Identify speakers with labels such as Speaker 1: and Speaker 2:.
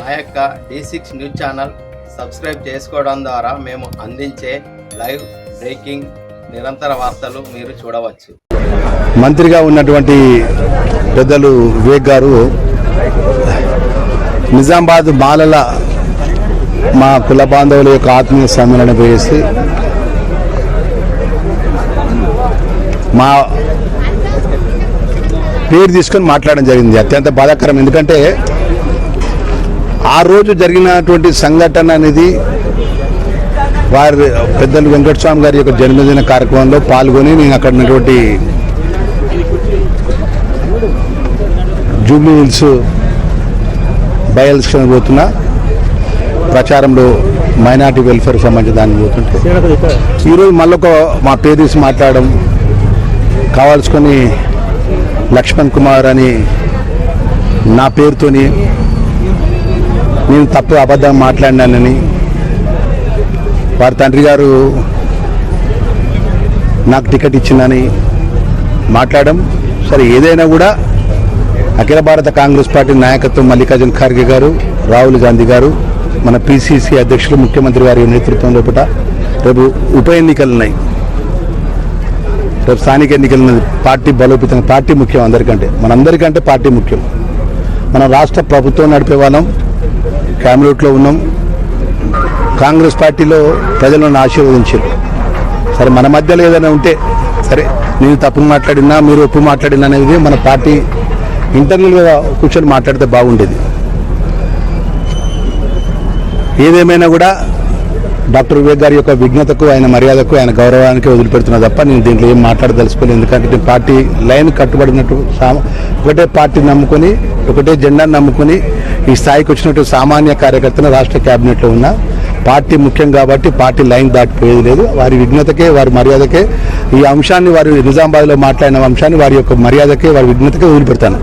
Speaker 1: మా యొక్క D six news channel subscribe చేసుకోవడం ద్వారా మేము అందించే లైవ్ బ్రేకింగ్ నిరంతర వార్తలు మీరు చూడవచ్చు.
Speaker 2: మంత్రిగా ఉన్నటువంటి పెద్దలు వివేక్ గారు నిజామాబాద్ బాలల మా కుల బాంధవుల యొక్క ఆత్మీయ సమ్మేళన వేసి మా పేరు తీసుకొని మాట్లాడడం జరిగింది. అత్యంత బాధాకరం. ఎందుకంటే ఆ రోజు జరిగినటువంటి సంఘటన అనేది వారి పెద్దలు వెంకటస్వామి గారి యొక్క జన్మదిన కార్యక్రమంలో పాల్గొని నేను అక్కడ ఉన్నటువంటి జూబ్లీ హిల్స్ బై పోతున్నా. ప్రచారంలో మైనార్టీ వెల్ఫేర్ సంబంధించిన దాన్ని పోతుంటే. ఈరోజు మళ్ళొక మా పేరెంట్స్ మాట్లాడడం కావాల్సుకొని లక్ష్మణ్ కుమార్ అని నా పేరుతోని నేను తప్పు అబద్ధం మాట్లాడినానని వారి తండ్రి గారు నాకు టికెట్ ఇచ్చిందని మాట్లాడడం సరే ఏదైనా కూడా అఖిల భారత కాంగ్రెస్ పార్టీ నాయకత్వం మల్లికార్జున ఖార్గే గారు రాహుల్ గాంధీ గారు మన పిసిసి అధ్యక్షులు ముఖ్యమంత్రి గారి నేతృత్వం లోపల రేపు ఉప ఎన్నికలు ఉన్నాయి. రేపు స్థానిక ఎన్నికలు ఉన్నది పార్టీ బలోపేతం పార్టీ ముఖ్యం అందరికంటే మనందరికంటే పార్టీ ముఖ్యం. మనం రాష్ట్ర ప్రభుత్వం నడిపే వాళ్ళం. క్యాబినెట్లో ఉన్నాం. కాంగ్రెస్ పార్టీలో ప్రజలను ఆశీర్వదించారు. సరే మన మధ్యలో ఏదైనా ఉంటే సరే నేను తప్పు మాట్లాడినా మీరు ఒప్పు మాట్లాడినా అనేది మన పార్టీ ఇంటర్నల్గా కూర్చొని మాట్లాడితే బాగుండేది. ఏదేమైనా కూడా డాక్టర్ వివేక్ గారి యొక్క విఘ్నతకు ఆయన మర్యాదకు ఆయన గౌరవానికి వదిలిపెడుతున్నా తప్ప నేను దీంట్లో ఏం మాట్లాడదలుచుకోలేదు. ఎందుకంటే నేను పార్టీ లైన్ కట్టుబడినట్టు సా- ఒకటే పార్టీ నమ్ముకొని ఒకటే జెండాను నమ్ముకొని ఈ స్థాయికి వచ్చినట్టు సామాన్య కార్యకర్తను రాష్ట్ర క్యాబినెట్లో ఉన్న పార్టీ ముఖ్యం కాబట్టి పార్టీ లైన్ దాటిపోయేది లేదు. వారి విఘ్నతకే వారి మర్యాదకే ఈ అంశాన్ని వారి నిజామాబాద్లో మాట్లాడిన అంశాన్ని వారి యొక్క మర్యాదకే వారి విఘ్నతకే వదిలిపెడతాను